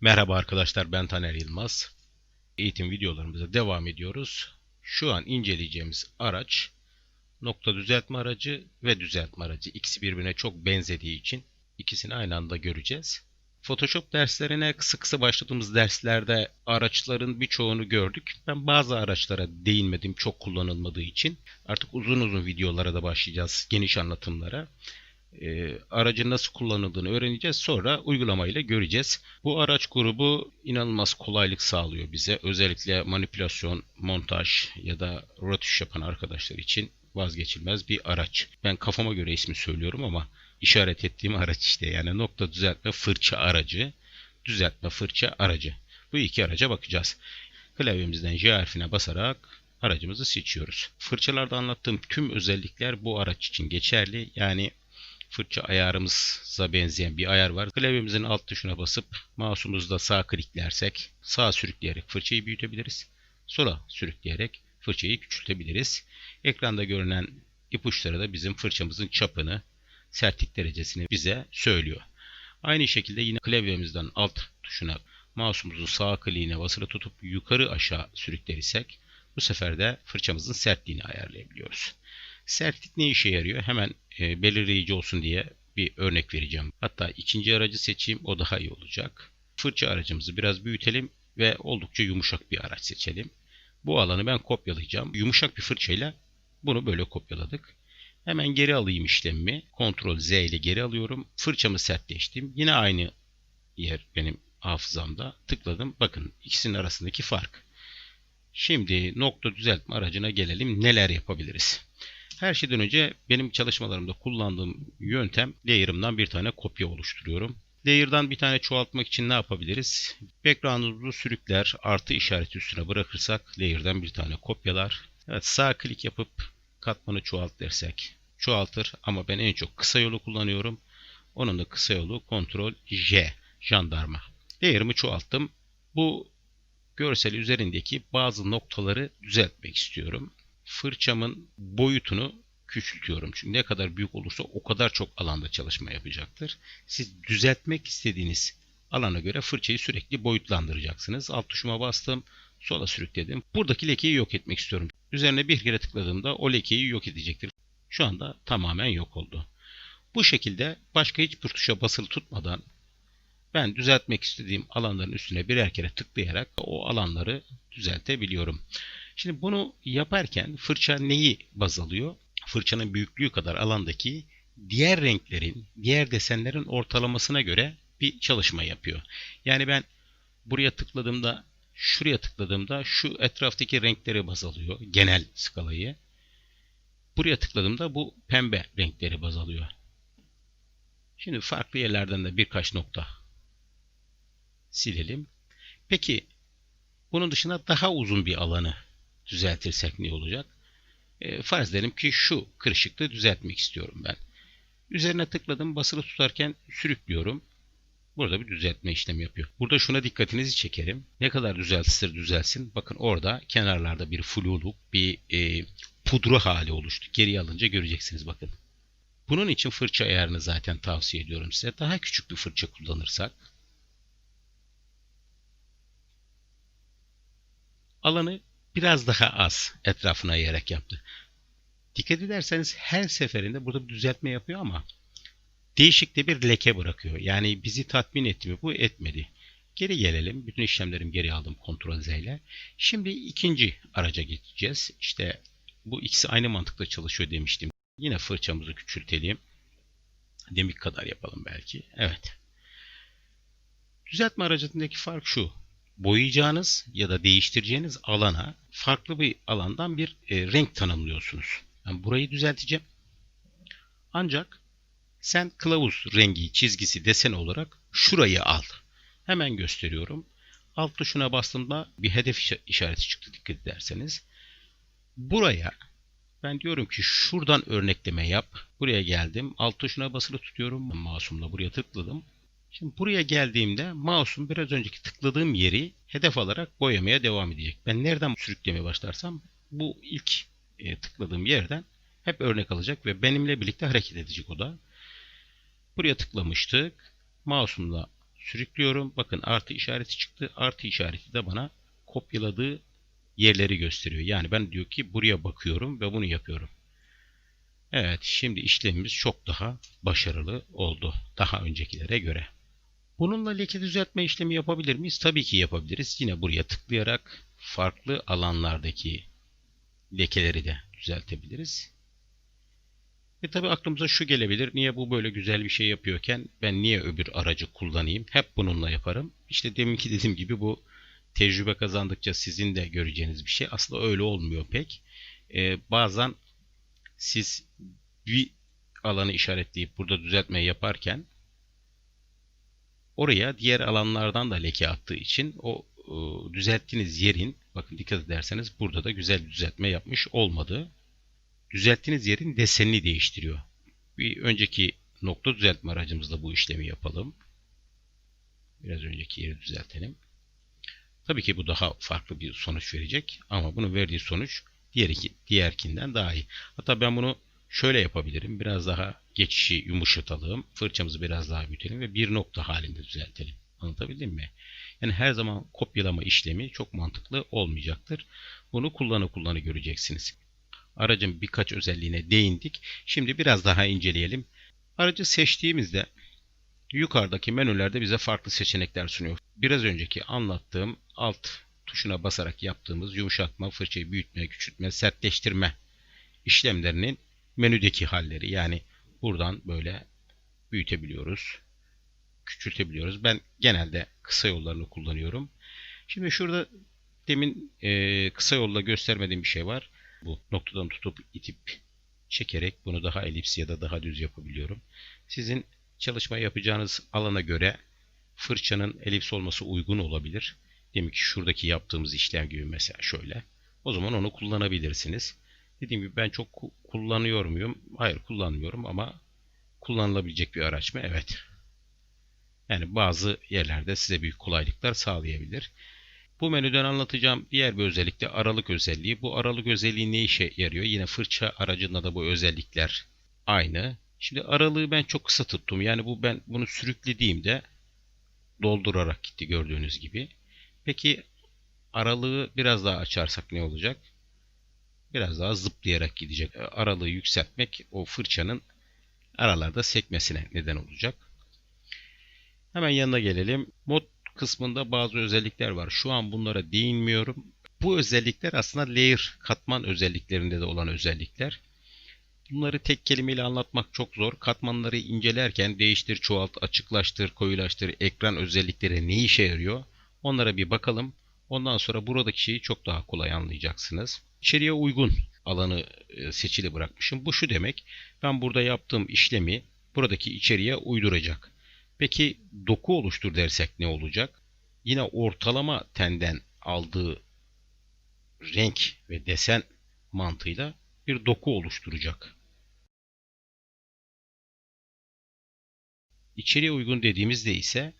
Merhaba arkadaşlar ben Taner Yılmaz. Eğitim videolarımıza devam ediyoruz. Şu an inceleyeceğimiz araç nokta düzeltme aracı ve düzeltme aracı. İkisi birbirine çok benzediği için ikisini aynı anda göreceğiz. Photoshop derslerine kısa kısa başladığımız derslerde araçların birçoğunu gördük. Ben bazı araçlara değinmedim çok kullanılmadığı için. Artık uzun uzun videolara da başlayacağız, geniş anlatımlara e, aracın nasıl kullanıldığını öğreneceğiz. Sonra uygulamayla göreceğiz. Bu araç grubu inanılmaz kolaylık sağlıyor bize. Özellikle manipülasyon, montaj ya da rötuş yapan arkadaşlar için vazgeçilmez bir araç. Ben kafama göre ismi söylüyorum ama işaret ettiğim araç işte. Yani nokta düzeltme fırça aracı, düzeltme fırça aracı. Bu iki araca bakacağız. Klavyemizden J harfine basarak aracımızı seçiyoruz. Fırçalarda anlattığım tüm özellikler bu araç için geçerli. Yani fırça ayarımıza benzeyen bir ayar var. Klavyemizin alt tuşuna basıp mouse'umuzda sağ kliklersek sağ sürükleyerek fırçayı büyütebiliriz. Sola sürükleyerek fırçayı küçültebiliriz. Ekranda görünen ipuçları da bizim fırçamızın çapını, sertlik derecesini bize söylüyor. Aynı şekilde yine klavyemizden alt tuşuna mouse'umuzun sağ kliğine basılı tutup yukarı aşağı sürüklerirsek bu sefer de fırçamızın sertliğini ayarlayabiliyoruz. Sertlik ne işe yarıyor? Hemen e, belirleyici olsun diye bir örnek vereceğim. Hatta ikinci aracı seçeyim o daha iyi olacak. Fırça aracımızı biraz büyütelim ve oldukça yumuşak bir araç seçelim. Bu alanı ben kopyalayacağım. Yumuşak bir fırçayla bunu böyle kopyaladık. Hemen geri alayım işlemimi. Ctrl Z ile geri alıyorum. Fırçamı sertleştim. Yine aynı yer benim hafızamda. Tıkladım. Bakın ikisinin arasındaki fark. Şimdi nokta düzeltme aracına gelelim. Neler yapabiliriz? Her şeyden önce benim çalışmalarımda kullandığım yöntem layer'ımdan bir tane kopya oluşturuyorum. Layer'dan bir tane çoğaltmak için ne yapabiliriz? Background'umuzu sürükler, artı işareti üstüne bırakırsak layer'dan bir tane kopyalar. Evet sağ klik yapıp katmanı çoğalt dersek çoğaltır ama ben en çok kısa yolu kullanıyorum. Onun da kısa yolu Ctrl J, jandarma. Layer'ımı çoğalttım. Bu görseli üzerindeki bazı noktaları düzeltmek istiyorum fırçamın boyutunu küçültüyorum. Çünkü ne kadar büyük olursa o kadar çok alanda çalışma yapacaktır. Siz düzeltmek istediğiniz alana göre fırçayı sürekli boyutlandıracaksınız. Alt tuşuma bastım, sola sürükledim. Buradaki lekeyi yok etmek istiyorum. Üzerine bir kere tıkladığımda o lekeyi yok edecektir. Şu anda tamamen yok oldu. Bu şekilde başka hiçbir tuşa basılı tutmadan ben düzeltmek istediğim alanların üstüne birer kere tıklayarak o alanları düzeltebiliyorum. Şimdi bunu yaparken fırça neyi baz alıyor? Fırçanın büyüklüğü kadar alandaki diğer renklerin, diğer desenlerin ortalamasına göre bir çalışma yapıyor. Yani ben buraya tıkladığımda, şuraya tıkladığımda şu etraftaki renkleri baz alıyor. Genel skalayı. Buraya tıkladığımda bu pembe renkleri baz alıyor. Şimdi farklı yerlerden de birkaç nokta silelim. Peki bunun dışında daha uzun bir alanı düzeltirsek ne olacak? E, farz edelim ki şu kırışıklığı düzeltmek istiyorum ben. Üzerine tıkladım basılı tutarken sürüklüyorum. Burada bir düzeltme işlemi yapıyor. Burada şuna dikkatinizi çekerim. Ne kadar düzeltirse düzelsin. Bakın orada kenarlarda bir fluluk, bir e, pudra hali oluştu. Geriye alınca göreceksiniz bakın. Bunun için fırça ayarını zaten tavsiye ediyorum size. Daha küçük bir fırça kullanırsak alanı biraz daha az etrafına yayarak yaptı. Dikkat ederseniz her seferinde burada bir düzeltme yapıyor ama değişik de bir leke bırakıyor. Yani bizi tatmin etti mi? Bu etmedi. Geri gelelim. Bütün işlemlerimi geri aldım Ctrl Z ile. Şimdi ikinci araca geçeceğiz. İşte bu ikisi aynı mantıkla çalışıyor demiştim. Yine fırçamızı küçültelim. Demik kadar yapalım belki. Evet. Düzeltme aracındaki fark şu boyayacağınız ya da değiştireceğiniz alana farklı bir alandan bir e, renk tanımlıyorsunuz. Ben burayı düzelteceğim. Ancak sen kılavuz rengi, çizgisi, desen olarak şurayı al. Hemen gösteriyorum. Alt tuşuna bastığımda bir hedef işareti çıktı dikkat ederseniz. Buraya ben diyorum ki şuradan örnekleme yap. Buraya geldim. Alt tuşuna basılı tutuyorum. Masumla buraya tıkladım. Şimdi buraya geldiğimde mouse'um biraz önceki tıkladığım yeri hedef alarak boyamaya devam edecek. Ben nereden sürüklemeye başlarsam bu ilk e, tıkladığım yerden hep örnek alacak ve benimle birlikte hareket edecek o da. Buraya tıklamıştık. Mouse'umla sürüklüyorum. Bakın artı işareti çıktı. Artı işareti de bana kopyaladığı yerleri gösteriyor. Yani ben diyor ki buraya bakıyorum ve bunu yapıyorum. Evet şimdi işlemimiz çok daha başarılı oldu. Daha öncekilere göre. Bununla leke düzeltme işlemi yapabilir miyiz? Tabii ki yapabiliriz. Yine buraya tıklayarak farklı alanlardaki lekeleri de düzeltebiliriz. Ve tabii aklımıza şu gelebilir. Niye bu böyle güzel bir şey yapıyorken ben niye öbür aracı kullanayım? Hep bununla yaparım. İşte deminki dediğim gibi bu tecrübe kazandıkça sizin de göreceğiniz bir şey. Aslında öyle olmuyor pek. Ee, bazen siz bir alanı işaretleyip burada düzeltme yaparken oraya diğer alanlardan da leke attığı için o e, düzelttiğiniz yerin bakın dikkat ederseniz burada da güzel düzeltme yapmış olmadı. Düzelttiğiniz yerin desenini değiştiriyor. Bir önceki nokta düzeltme aracımızla bu işlemi yapalım. Biraz önceki yeri düzeltelim. Tabii ki bu daha farklı bir sonuç verecek ama bunun verdiği sonuç diğer diğerkinden daha iyi. Hatta ben bunu şöyle yapabilirim. Biraz daha geçişi yumuşatalım. Fırçamızı biraz daha büyütelim ve bir nokta halinde düzeltelim. Anlatabildim mi? Yani her zaman kopyalama işlemi çok mantıklı olmayacaktır. Bunu kullanı kullanı göreceksiniz. Aracın birkaç özelliğine değindik. Şimdi biraz daha inceleyelim. Aracı seçtiğimizde yukarıdaki menülerde bize farklı seçenekler sunuyor. Biraz önceki anlattığım alt tuşuna basarak yaptığımız yumuşatma, fırçayı büyütme, küçültme, sertleştirme işlemlerinin menüdeki halleri. Yani buradan böyle büyütebiliyoruz, küçültebiliyoruz. Ben genelde kısa yollarını kullanıyorum. Şimdi şurada demin e, kısa yolla göstermediğim bir şey var. Bu noktadan tutup itip çekerek bunu daha elips ya da daha düz yapabiliyorum. Sizin çalışma yapacağınız alana göre fırçanın elips olması uygun olabilir. Demek ki şuradaki yaptığımız işlem gibi mesela şöyle. O zaman onu kullanabilirsiniz. Dediğim gibi ben çok kullanıyor muyum? Hayır kullanmıyorum ama kullanılabilecek bir araç mı? Evet. Yani bazı yerlerde size büyük kolaylıklar sağlayabilir. Bu menüden anlatacağım diğer bir özellik de aralık özelliği. Bu aralık özelliği ne işe yarıyor? Yine fırça aracında da bu özellikler aynı. Şimdi aralığı ben çok kısa tuttum. Yani bu ben bunu sürüklediğimde doldurarak gitti gördüğünüz gibi. Peki aralığı biraz daha açarsak ne olacak? Biraz daha zıplayarak gidecek. Aralığı yükseltmek o fırçanın aralarda sekmesine neden olacak. Hemen yanına gelelim. Mod kısmında bazı özellikler var. Şu an bunlara değinmiyorum. Bu özellikler aslında layer katman özelliklerinde de olan özellikler. Bunları tek kelimeyle anlatmak çok zor. Katmanları incelerken değiştir, çoğalt, açıklaştır, koyulaştır, ekran özellikleri ne işe yarıyor? Onlara bir bakalım. Ondan sonra buradaki şeyi çok daha kolay anlayacaksınız. İçeriye uygun alanı e, seçili bırakmışım. Bu şu demek. Ben burada yaptığım işlemi buradaki içeriye uyduracak. Peki doku oluştur dersek ne olacak? Yine ortalama tenden aldığı renk ve desen mantığıyla bir doku oluşturacak. İçeriye uygun dediğimizde ise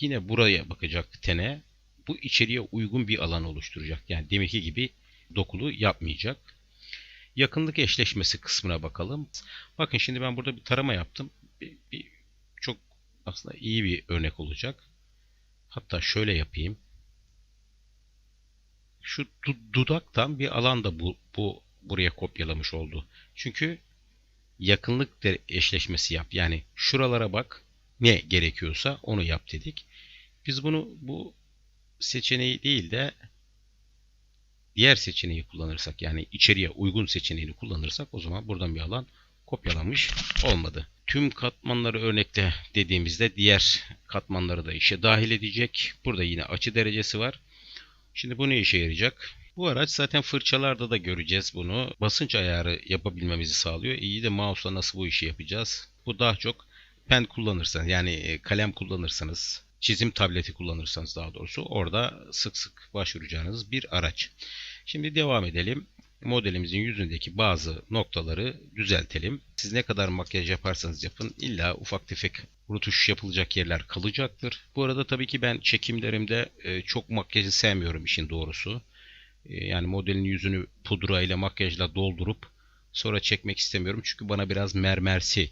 yine buraya bakacak tene bu içeriye uygun bir alan oluşturacak. Yani deminki gibi dokulu yapmayacak. Yakınlık eşleşmesi kısmına bakalım. Bakın şimdi ben burada bir tarama yaptım. Bir, bir, çok aslında iyi bir örnek olacak. Hatta şöyle yapayım. Şu dudaktan bir alan da bu, bu buraya kopyalamış oldu. Çünkü yakınlık eşleşmesi yap. Yani şuralara bak ne gerekiyorsa onu yap dedik. Biz bunu bu seçeneği değil de diğer seçeneği kullanırsak yani içeriye uygun seçeneğini kullanırsak o zaman buradan bir alan kopyalamış olmadı. Tüm katmanları örnekte dediğimizde diğer katmanları da işe dahil edecek. Burada yine açı derecesi var. Şimdi bu ne işe yarayacak? Bu araç zaten fırçalarda da göreceğiz bunu. Basınç ayarı yapabilmemizi sağlıyor. İyi de mouse'la nasıl bu işi yapacağız? Bu daha çok pen kullanırsanız yani e, kalem kullanırsanız çizim tableti kullanırsanız daha doğrusu orada sık sık başvuracağınız bir araç. Şimdi devam edelim. Modelimizin yüzündeki bazı noktaları düzeltelim. Siz ne kadar makyaj yaparsanız yapın illa ufak tefek rutuş yapılacak yerler kalacaktır. Bu arada tabii ki ben çekimlerimde e, çok makyajı sevmiyorum işin doğrusu. E, yani modelin yüzünü pudra ile makyajla doldurup sonra çekmek istemiyorum. Çünkü bana biraz mermersi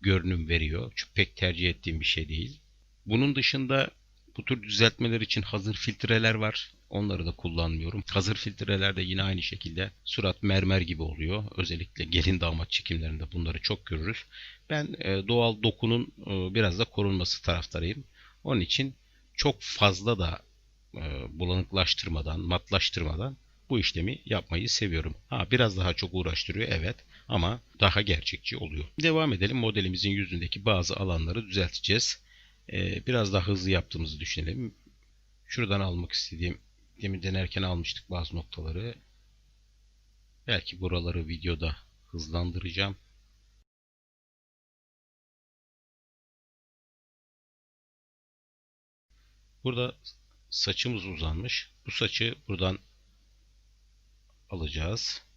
görünüm veriyor. Çünkü pek tercih ettiğim bir şey değil. Bunun dışında bu tür düzeltmeler için hazır filtreler var. Onları da kullanmıyorum. Hazır filtrelerde yine aynı şekilde surat mermer gibi oluyor. Özellikle gelin damat çekimlerinde bunları çok görürüz. Ben e, doğal dokunun e, biraz da korunması taraftarıyım. Onun için çok fazla da e, bulanıklaştırmadan, matlaştırmadan bu işlemi yapmayı seviyorum. Ha biraz daha çok uğraştırıyor evet ama daha gerçekçi oluyor. Devam edelim. Modelimizin yüzündeki bazı alanları düzelteceğiz. Ee, biraz daha hızlı yaptığımızı düşünelim. Şuradan almak istediğim, demin denerken almıştık bazı noktaları. Belki buraları videoda hızlandıracağım. Burada saçımız uzanmış. Bu saçı buradan alacağız.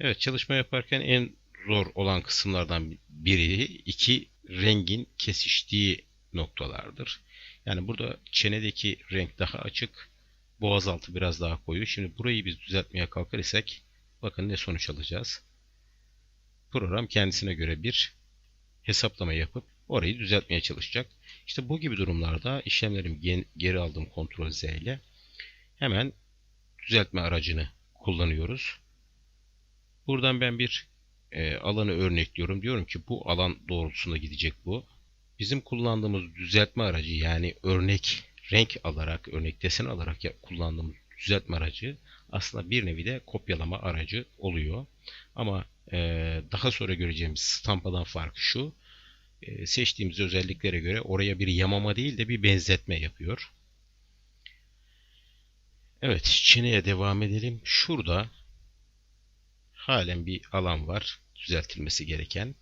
Evet çalışma yaparken en zor olan kısımlardan biri iki rengin kesiştiği noktalardır. Yani burada çenedeki renk daha açık, boğaz altı biraz daha koyu. Şimdi burayı biz düzeltmeye kalkar isek bakın ne sonuç alacağız. Program kendisine göre bir hesaplama yapıp orayı düzeltmeye çalışacak. İşte bu gibi durumlarda işlemlerimi geri aldım Ctrl Z ile hemen düzeltme aracını kullanıyoruz. Buradan ben bir e, alanı örnekliyorum. Diyorum ki bu alan doğrultusunda gidecek bu. Bizim kullandığımız düzeltme aracı yani örnek renk alarak, örnek desen alarak kullandığımız düzeltme aracı aslında bir nevi de kopyalama aracı oluyor. Ama e, daha sonra göreceğimiz stampadan farkı şu. E, seçtiğimiz özelliklere göre oraya bir yamama değil de bir benzetme yapıyor. Evet, çeneye devam edelim. Şurada halen bir alan var düzeltilmesi gereken.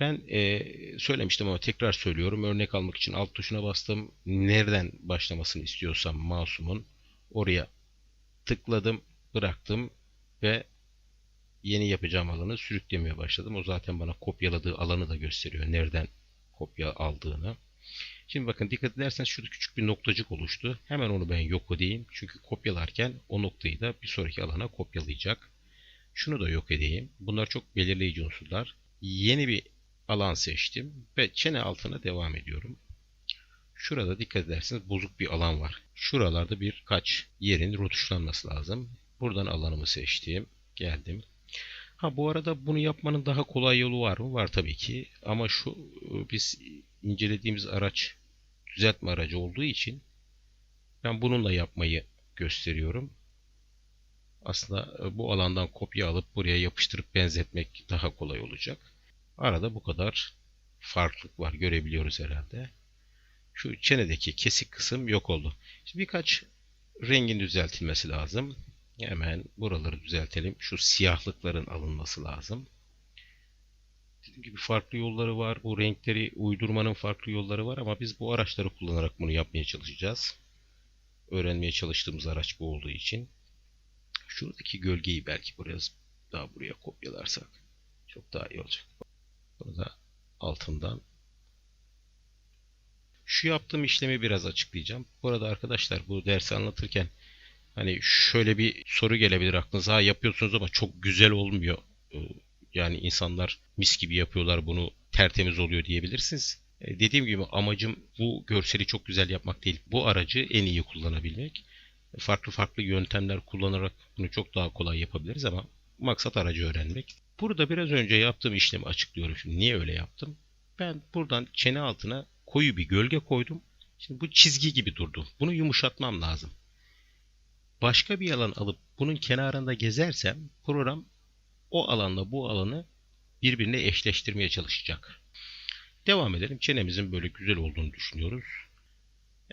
Ben e, söylemiştim ama tekrar söylüyorum. Örnek almak için alt tuşuna bastım. Nereden başlamasını istiyorsam masumun oraya tıkladım, bıraktım ve yeni yapacağım alanı sürüklemeye başladım. O zaten bana kopyaladığı alanı da gösteriyor. Nereden kopya aldığını. Şimdi bakın dikkat ederseniz şurada küçük bir noktacık oluştu. Hemen onu ben yok edeyim. Çünkü kopyalarken o noktayı da bir sonraki alana kopyalayacak. Şunu da yok edeyim. Bunlar çok belirleyici unsurlar. Yeni bir alan seçtim ve çene altına devam ediyorum. Şurada dikkat ederseniz bozuk bir alan var. Şuralarda birkaç yerin rotuşlanması lazım. Buradan alanımı seçtim. Geldim. Ha bu arada bunu yapmanın daha kolay yolu var mı? Var tabii ki. Ama şu biz incelediğimiz araç düzeltme aracı olduğu için ben bununla yapmayı gösteriyorum. Aslında e, bu alandan kopya alıp buraya yapıştırıp benzetmek daha kolay olacak. Arada bu kadar farklılık var görebiliyoruz herhalde. Şu çenedeki kesik kısım yok oldu. Şimdi birkaç rengin düzeltilmesi lazım. Hemen buraları düzeltelim. Şu siyahlıkların alınması lazım. Dediğim gibi farklı yolları var. Bu renkleri uydurmanın farklı yolları var ama biz bu araçları kullanarak bunu yapmaya çalışacağız. Öğrenmeye çalıştığımız araç bu olduğu için. Şuradaki gölgeyi belki buraya daha buraya kopyalarsak çok daha iyi olacak. Burada altından şu yaptığım işlemi biraz açıklayacağım. Bu arada arkadaşlar bu dersi anlatırken hani şöyle bir soru gelebilir aklınıza. Ha, yapıyorsunuz ama çok güzel olmuyor. Ee, yani insanlar mis gibi yapıyorlar bunu tertemiz oluyor diyebilirsiniz. Ee, dediğim gibi amacım bu görseli çok güzel yapmak değil. Bu aracı en iyi kullanabilmek farklı farklı yöntemler kullanarak bunu çok daha kolay yapabiliriz ama maksat aracı öğrenmek. Burada biraz önce yaptığım işlemi açıklıyorum. Şimdi niye öyle yaptım? Ben buradan çene altına koyu bir gölge koydum. Şimdi bu çizgi gibi durdu. Bunu yumuşatmam lazım. Başka bir alan alıp bunun kenarında gezersem program o alanla bu alanı birbirine eşleştirmeye çalışacak. Devam edelim. Çenemizin böyle güzel olduğunu düşünüyoruz.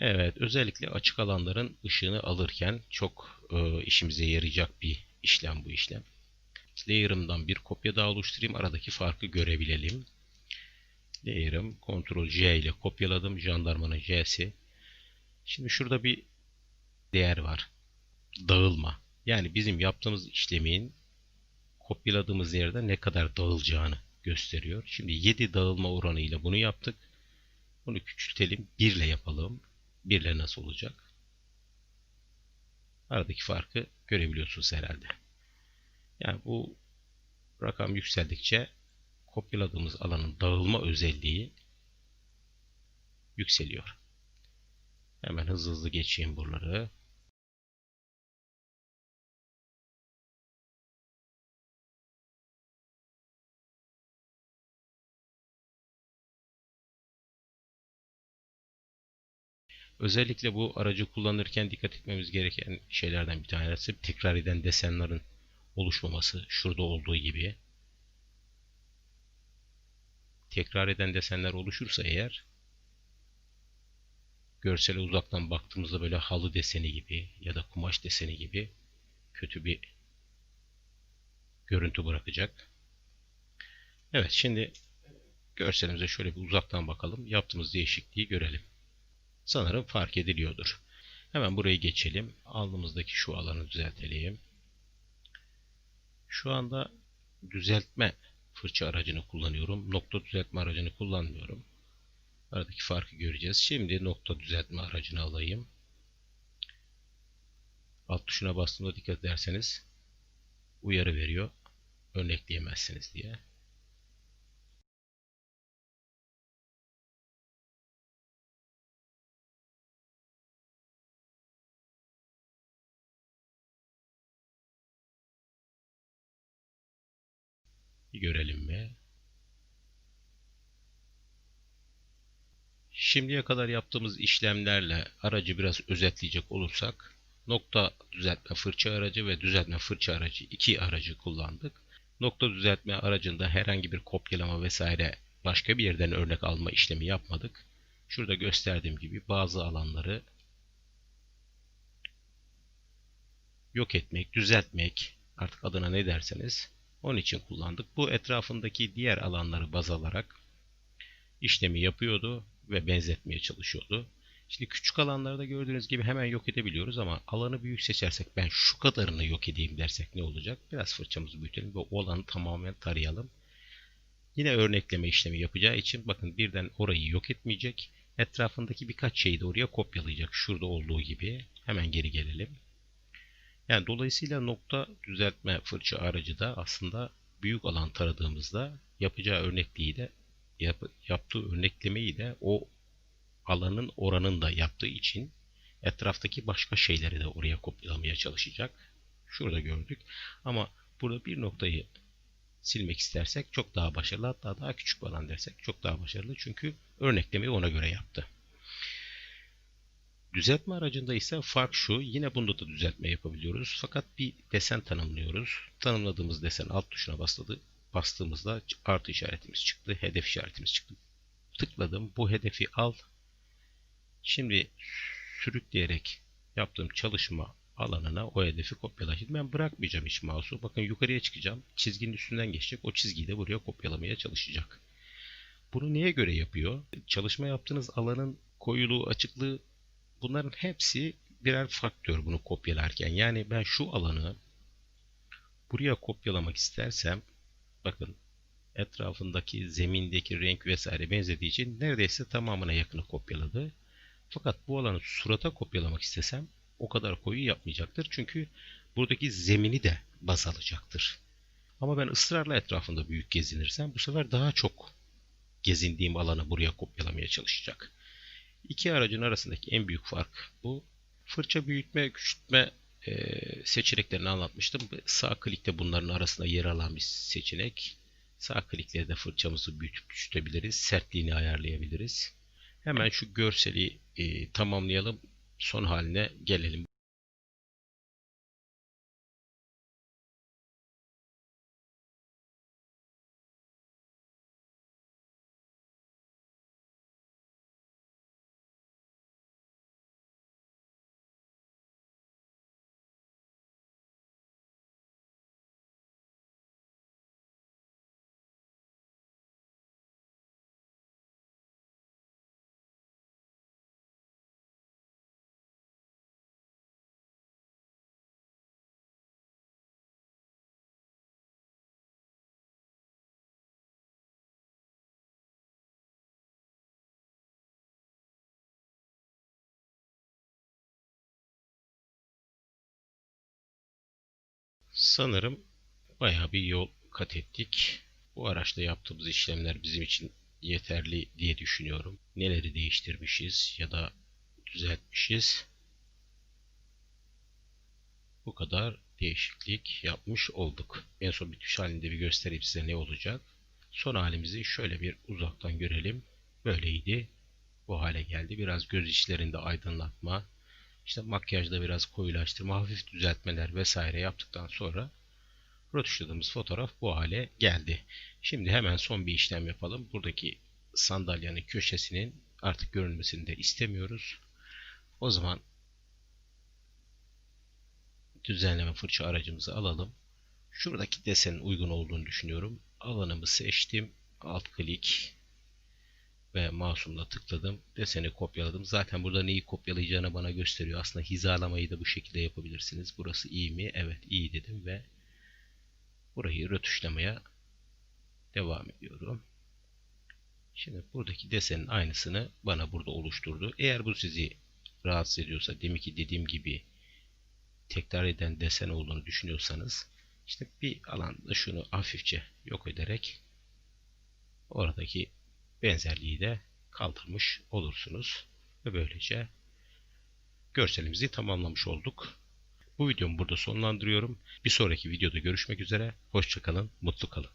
Evet, özellikle açık alanların ışığını alırken çok e, işimize yarayacak bir işlem bu işlem. Layer'ımdan bir kopya daha oluşturayım. Aradaki farkı görebilelim. Layer'ım Ctrl C ile kopyaladım. Jandarmanın J'si. Şimdi şurada bir değer var. Dağılma. Yani bizim yaptığımız işlemin kopyaladığımız yerde ne kadar dağılacağını gösteriyor. Şimdi 7 dağılma oranıyla bunu yaptık. Bunu küçültelim. 1 ile yapalım. 1 ile nasıl olacak? Aradaki farkı görebiliyorsunuz herhalde. Yani bu rakam yükseldikçe kopyaladığımız alanın dağılma özelliği yükseliyor. Hemen hızlı hızlı geçeyim buraları. Özellikle bu aracı kullanırken dikkat etmemiz gereken şeylerden bir tanesi tekrar eden desenlerin oluşmaması. Şurada olduğu gibi. Tekrar eden desenler oluşursa eğer görsele uzaktan baktığımızda böyle halı deseni gibi ya da kumaş deseni gibi kötü bir görüntü bırakacak. Evet şimdi görselimize şöyle bir uzaktan bakalım. Yaptığımız değişikliği görelim. Sanırım fark ediliyordur. Hemen burayı geçelim. Alnımızdaki şu alanı düzeltelim. Şu anda düzeltme fırça aracını kullanıyorum. Nokta düzeltme aracını kullanmıyorum. Aradaki farkı göreceğiz. Şimdi nokta düzeltme aracını alayım. Alt tuşuna bastığımda dikkat ederseniz uyarı veriyor. Örnekleyemezsiniz diye. Bir görelim mi? Şimdiye kadar yaptığımız işlemlerle aracı biraz özetleyecek olursak nokta düzeltme fırça aracı ve düzeltme fırça aracı iki aracı kullandık. Nokta düzeltme aracında herhangi bir kopyalama vesaire başka bir yerden örnek alma işlemi yapmadık. Şurada gösterdiğim gibi bazı alanları yok etmek, düzeltmek artık adına ne derseniz onun için kullandık. Bu etrafındaki diğer alanları baz alarak işlemi yapıyordu ve benzetmeye çalışıyordu. Şimdi küçük alanlarda gördüğünüz gibi hemen yok edebiliyoruz ama alanı büyük seçersek ben şu kadarını yok edeyim dersek ne olacak? Biraz fırçamızı büyütelim ve o alanı tamamen tarayalım. Yine örnekleme işlemi yapacağı için bakın birden orayı yok etmeyecek. Etrafındaki birkaç şeyi de oraya kopyalayacak. Şurada olduğu gibi. Hemen geri gelelim. Yani dolayısıyla nokta düzeltme fırça aracı da aslında büyük alan taradığımızda yapacağı örnekliği de yap, yaptığı örneklemeyi de o alanın oranını da yaptığı için etraftaki başka şeyleri de oraya kopyalamaya çalışacak. Şurada gördük. Ama burada bir noktayı silmek istersek çok daha başarılı. Hatta daha küçük bir alan dersek çok daha başarılı. Çünkü örneklemeyi ona göre yaptı. Düzeltme aracında ise fark şu. Yine bunda da düzeltme yapabiliyoruz. Fakat bir desen tanımlıyoruz. Tanımladığımız desen alt tuşuna bastı, bastığımızda artı işaretimiz çıktı. Hedef işaretimiz çıktı. Tıkladım. Bu hedefi al. Şimdi sürükleyerek yaptığım çalışma alanına o hedefi kopyala. Şimdi ben bırakmayacağım hiç mouse'u. Bakın yukarıya çıkacağım. Çizginin üstünden geçecek. O çizgiyi de buraya kopyalamaya çalışacak. Bunu neye göre yapıyor? Çalışma yaptığınız alanın koyuluğu, açıklığı bunların hepsi birer faktör bunu kopyalarken. Yani ben şu alanı buraya kopyalamak istersem bakın etrafındaki zemindeki renk vesaire benzediği için neredeyse tamamına yakını kopyaladı. Fakat bu alanı surata kopyalamak istesem o kadar koyu yapmayacaktır. Çünkü buradaki zemini de baz alacaktır. Ama ben ısrarla etrafında büyük gezinirsem bu sefer daha çok gezindiğim alanı buraya kopyalamaya çalışacak. İki aracın arasındaki en büyük fark bu. Fırça büyütme, küçültme e, seçeneklerini anlatmıştım. Sağ klikte bunların arasında yer alan bir seçenek. Sağ klikle de fırçamızı büyütüp küçültebiliriz. Sertliğini ayarlayabiliriz. Hemen şu görseli e, tamamlayalım. Son haline gelelim. Sanırım bayağı bir yol kat ettik. Bu araçta yaptığımız işlemler bizim için yeterli diye düşünüyorum. Neleri değiştirmişiz ya da düzeltmişiz. Bu kadar değişiklik yapmış olduk. En son bitiş halinde bir göstereyim size ne olacak. Son halimizi şöyle bir uzaktan görelim. Böyleydi. Bu hale geldi. Biraz göz içlerinde aydınlatma, işte makyajda biraz koyulaştırma, hafif düzeltmeler vesaire yaptıktan sonra rötuşladığımız fotoğraf bu hale geldi. Şimdi hemen son bir işlem yapalım. Buradaki sandalyenin köşesinin artık görünmesini de istemiyoruz. O zaman düzenleme fırça aracımızı alalım. Şuradaki desenin uygun olduğunu düşünüyorum. Alanımı seçtim. Alt klik ve mouse'umla tıkladım. Deseni kopyaladım. Zaten burada neyi kopyalayacağını bana gösteriyor. Aslında hizalamayı da bu şekilde yapabilirsiniz. Burası iyi mi? Evet iyi dedim ve burayı rötuşlamaya devam ediyorum. Şimdi buradaki desenin aynısını bana burada oluşturdu. Eğer bu sizi rahatsız ediyorsa demek ki dediğim gibi tekrar eden desen olduğunu düşünüyorsanız işte bir alanda şunu hafifçe yok ederek oradaki benzerliği de kaldırmış olursunuz. Ve böylece görselimizi tamamlamış olduk. Bu videomu burada sonlandırıyorum. Bir sonraki videoda görüşmek üzere. Hoşçakalın, mutlu kalın.